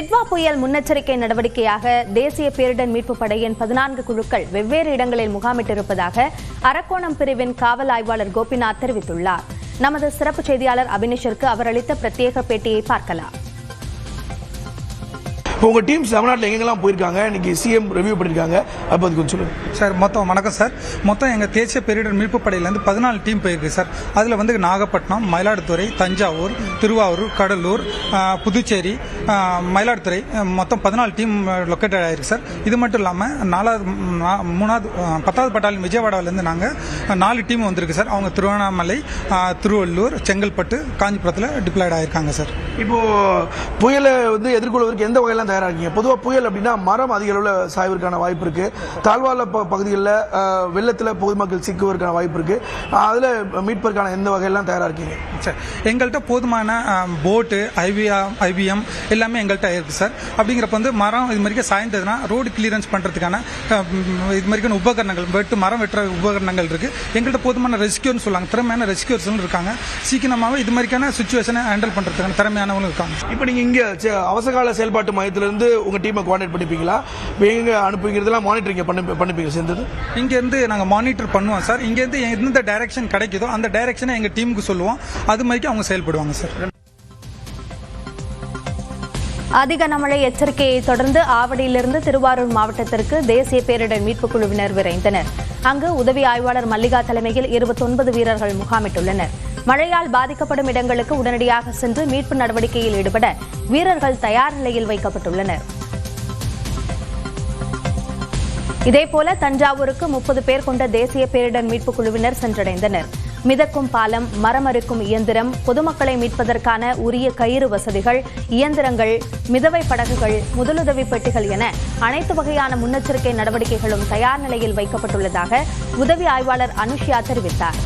டிட்வா புயல் முன்னெச்சரிக்கை நடவடிக்கையாக தேசிய பேரிடர் மீட்பு படையின் பதினான்கு குழுக்கள் வெவ்வேறு இடங்களில் முகாமிட்டிருப்பதாக அரக்கோணம் பிரிவின் காவல் ஆய்வாளர் கோபிநாத் தெரிவித்துள்ளார். நமது சிறப்பு செய்தியாளர் அபினிஷிற்கு அவர் அளித்த பிரத்யேக பேட்டியை பார்க்கலாம். இப்போ உங்க டீம்ஸ் தமிழ்நாட்டில் எங்கெங்கெல்லாம் போயிருக்காங்க? இன்னைக்கு சிஎம் ரிவ்யூ பண்ணிருக்காங்க. அப்போ அது கொஞ்சம் சொல்லுங்க. சார் மொத்தம் வணக்கம் சார். மொத்தம் எங்கள் தேசிய பேரிடர் மீட்பு படையிலேருந்து பதினாலு டீம் போயிருக்கு சார். அதில் வந்து நாகப்பட்டினம் மயிலாடுதுறை தஞ்சாவூர் திருவாரூர் கடலூர் புதுச்சேரி மயிலாடுதுறை மொத்தம் பதினாலு டீம் லொக்கேட்டட் ஆயிருக்கு சார். இது மட்டும் இல்லாமல் நாலாவது மூணாவது பத்தாவது பட்டாலியன் விஜயவாடாவிலேருந்து நாங்கள் நாலு டீம் வந்திருக்கு சார். அவங்க திருவண்ணாமலை திருவள்ளூர் செங்கல்பட்டு காஞ்சிபுரத்தில் டிப்ளாய்ட் ஆயிருக்காங்க சார். இப்போ புயலை வந்து எதிர்கொள்வதற்கு எந்த வகையெல்லாம் தயாரா இருக்கீங்க பொதுவாக புயல் அப்படின்னா மரம் அதிக அளவில் சாய்வதற்கான வாய்ப்பு இருக்கு. தாழ்வாழ ப- பகுதிகளில் வெள்ளத்துல பொதுமக்கள் சிக்குவதற்கான வாய்ப்பு இருக்கு. அஹ், அதுல மீட்பதற்கான எந்த வகையெல்லாம் தயாரா இருக்கீங்க சார் எங்கள்கிட்ட போதுமான போட்டு ஐவிஎம் ஐவிஎம் எல்லாமே எங்கள்கிட்ட இருக்குது சார். அப்படிங்கிறப்ப வந்து மரம் இது மாதிரி சாய்ந்ததுன்னா ரோடு கிளியரன்ஸ் பண்ணுறதுக்கான இது மாதிரியான உபகரணங்கள் வெட்டு மரம் வெட்டுற உபகரணங்கள் இருக்குது எங்கள்கிட்ட போதுமான ரெஸ்கியூர்னு சொல்லுவாங்க. திறமையான ரெஸ்கியூர்ஸ்னு இருக்காங்க. சீக்கிரமாகவே இது மாதிரியான சுச்சுவேஷனை ஹேண்டில் பண்ணுறதுக்கான திறமையானவங்களும் இருக்காங்க. இப்போ நீங்க இங்க அவசரகால செயல்பாட்டு மையத்துல இருந்து உங்க டீமை கோஆர்டினேட் பண்ணிப்பீங்களா? எங்க அனுப்புங்கிறதெல்லாம் மானிட்டரிங் பண்ணி பண்ணிப்பீங்க சேர்ந்தது? இங்கேருந்து நாங்கள் மானிட்டர் பண்ணுவோம் சார் இங்கேருந்து எந்த டைரக்ஷன் கிடைக்குதோ அந்த டைரக்ஷனை எங்கள் டீமுக்கு சொல்லுவோம். அது மாதிரி அவங்க செயல்படுவாங்க சார் அதிக கனமழை எச்சரிக்கையை தொடர்ந்து ஆவடியிலிருந்து திருவாரூர் மாவட்டத்திற்கு தேசிய பேரிடர் மீட்புக் குழுவினர் விரைந்தனர். அங்கு உதவி ஆய்வாளர் மல்லிகா தலைமையில் 29 வீரர்கள் முகாமிட்டுள்ளனர். மழையால் பாதிக்கப்படும் இடங்களுக்கு உடனடியாக சென்று மீட்பு நடவடிக்கையில் ஈடுபட வீரர்கள் தயார் நிலையில் வைக்கப்பட்டுள்ளனர். இதேபோல தஞ்சாவூருக்கு முப்பது பேர் கொண்ட தேசிய பேரிடர் மீட்புக் குழுவினர் சென்றடைந்தனர். மிதக்கும் பாலம் மரமறுக்கும் இயந்திரம் பொதுமக்களை மீட்பதற்கான உரிய கயிறு வசதிகள் இயந்திரங்கள் மிதவை படகுகள் முதலுதவி பெட்டிகள் என அனைத்து வகையான முன்னெச்சரிக்கை நடவடிக்கைகளும் தயார் நிலையில் வைக்கப்பட்டுள்ளதாக உதவி ஆய்வாளர் அனுஷ்யா தெரிவித்தார்.